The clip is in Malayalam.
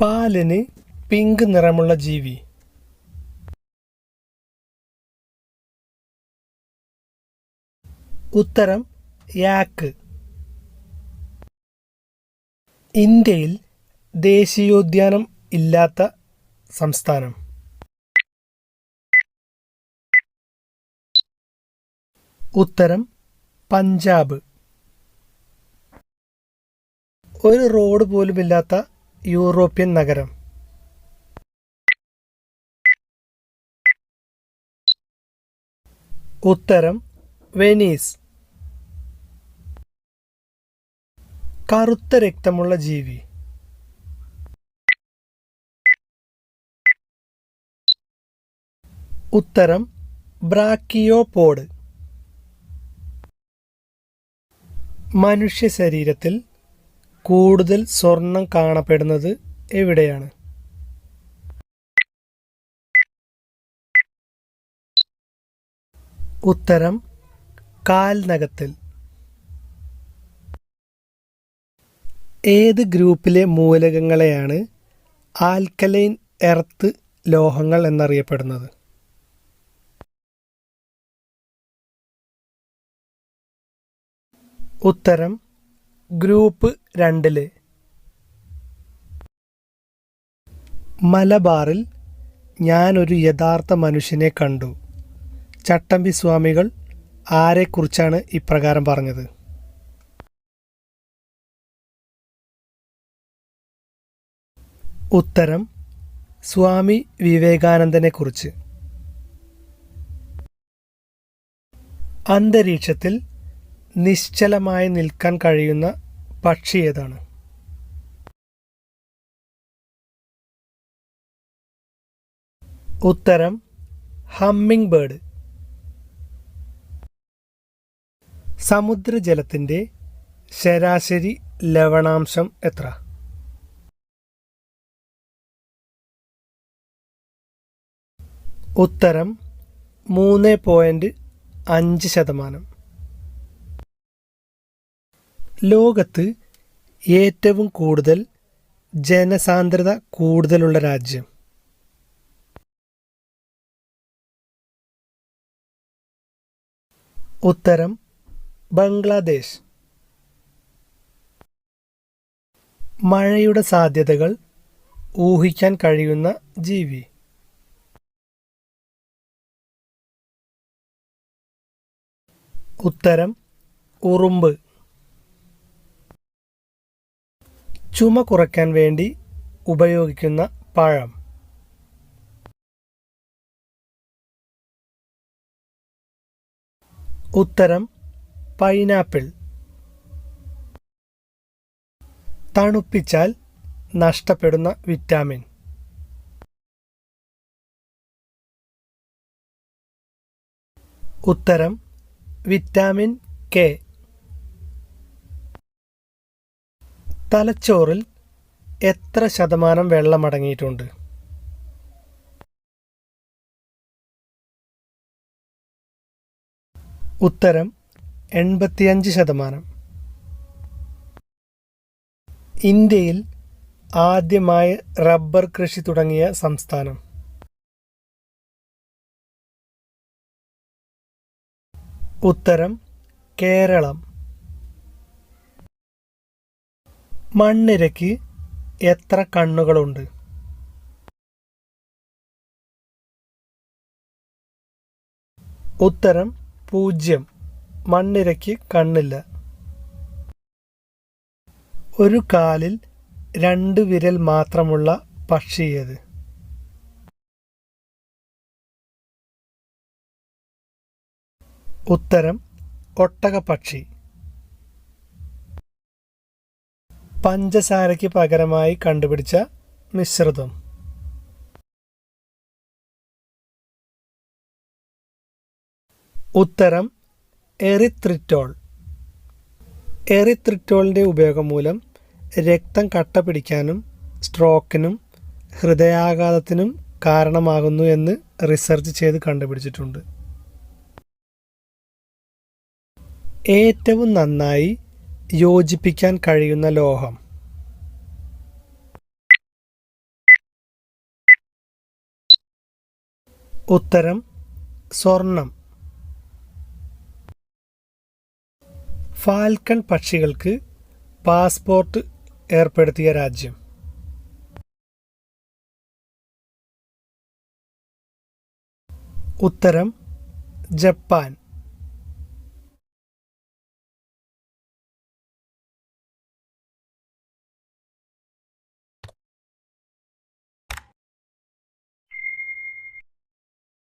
പാലിന് പിങ്ക് നിറമുള്ള ജീവി. ഉത്തരം യാക്ക്. ഇന്ത്യയിൽ ദേശീയോദ്യാനം ഇല്ലാത്ത സംസ്ഥാനം. ഉത്തരം പഞ്ചാബ്. ഒരു റോഡ് പോലുമില്ലാത്ത യൂറോപ്യൻ നഗരം. ഉത്തരം വെനീസ്. കറുത്ത രക്തമുള്ള ജീവി. ഉത്തരം ബ്രാക്കിയോപോഡ്. മനുഷ്യ ശരീരത്തിൽ കൂടുതൽ സ്വർണം കാണപ്പെടുന്നത് എവിടെയാണ്? ഉത്തരം കാൽനകത്തിൽ. ഏത് ഗ്രൂപ്പിലെ മൂലകങ്ങളെയാണ് ആൽക്കലൈൻ എർത്ത് ലോഹങ്ങൾ എന്നറിയപ്പെടുന്നത്? ഉത്തരം ഗ്രൂപ്പ് രണ്ടിൽ. മലബാറിൽ ഞാനൊരു യഥാർത്ഥ മനുഷ്യനെ കണ്ടു. ചട്ടമ്പി സ്വാമികൾ ആരെക്കുറിച്ചാണ് ഇപ്രകാരം പറഞ്ഞത്? ഉത്തരം സ്വാമി വിവേകാനന്ദനെക്കുറിച്ച്. അന്തരീക്ഷത്തിൽ നിശ്ചലമായി നിൽക്കാൻ കഴിയുന്ന പക്ഷി ഏതാണ്? ഉത്തരം ഹമ്മിങ് ബേർഡ്. സമുദ്രജലത്തിന്റെ ശരാശരി ലവണാംശം എത്ര? ഉത്തരം മൂന്ന് പോയിന്റ് അഞ്ച് ശതമാനം. ലോകത്ത് ഏറ്റവും കൂടുതൽ ജനസാന്ദ്രത കൂടുതലുള്ള രാജ്യം. ഉത്തരം ബംഗ്ലാദേശ്. മഴയുടെ സാധ്യതകൾ ഊഹിക്കാൻ കഴിയുന്ന ജീവി. ഉത്തരം ഉറുമ്പ്. ചുമ കുറയ്ക്കാൻ വേണ്ടി ഉപയോഗിക്കുന്ന പഴം. ഉത്തരം പൈനാപ്പിൾ. തണുപ്പിച്ചാൽ നഷ്ടപ്പെടുന്ന വിറ്റാമിൻ. ഉത്തരം വിറ്റാമിൻ കെ. തലച്ചോറിൽ എത്ര ശതമാനം വെള്ളം അടങ്ങിയിട്ടുണ്ട് ഉത്തരം എൺപത്തിയഞ്ച് ശതമാനം. ഇന്ത്യയിൽ ആദ്യമായി റബ്ബർ കൃഷി തുടങ്ങിയ സംസ്ഥാനം. ഉത്തരം കേരളം. മണ്ണിരയ്ക്ക് എത്ര കണ്ണുകളുണ്ട്? ഉത്തരം പൂജ്യം. മണ്ണിരയ്ക്ക് കണ്ണില്ല. ഒരു കാലിൽ രണ്ട് വിരൽ മാത്രമുള്ള പക്ഷിയത് ഉത്തരം ഒട്ടകപ്പക്ഷി പഞ്ചസാരയ്ക്ക് പകരമായി കണ്ടുപിടിച്ച മിശ്രിതം. ഉത്തരം എറിത്രിറ്റോൾ. എറിത്രിറ്റോളിന്റെ ഉപയോഗം മൂലം രക്തം കട്ട പിടിക്കാനും സ്ട്രോക്കിനും ഹൃദയാഘാതത്തിനും കാരണമാകുന്നു എന്ന് റിസർച്ച് ചെയ്ത് കണ്ടുപിടിച്ചിട്ടുണ്ട്. ഏറ്റവും നന്നായി യോജിപ്പിക്കാൻ കഴിയുന്ന ലോഹം. ഉത്തരം സ്വർണം. ഫാൽക്കൺ പക്ഷികൾക്ക് പാസ്പോർട്ട് ഏർപ്പെടുത്തിയ രാജ്യം. ഉത്തരം ജപ്പാൻ.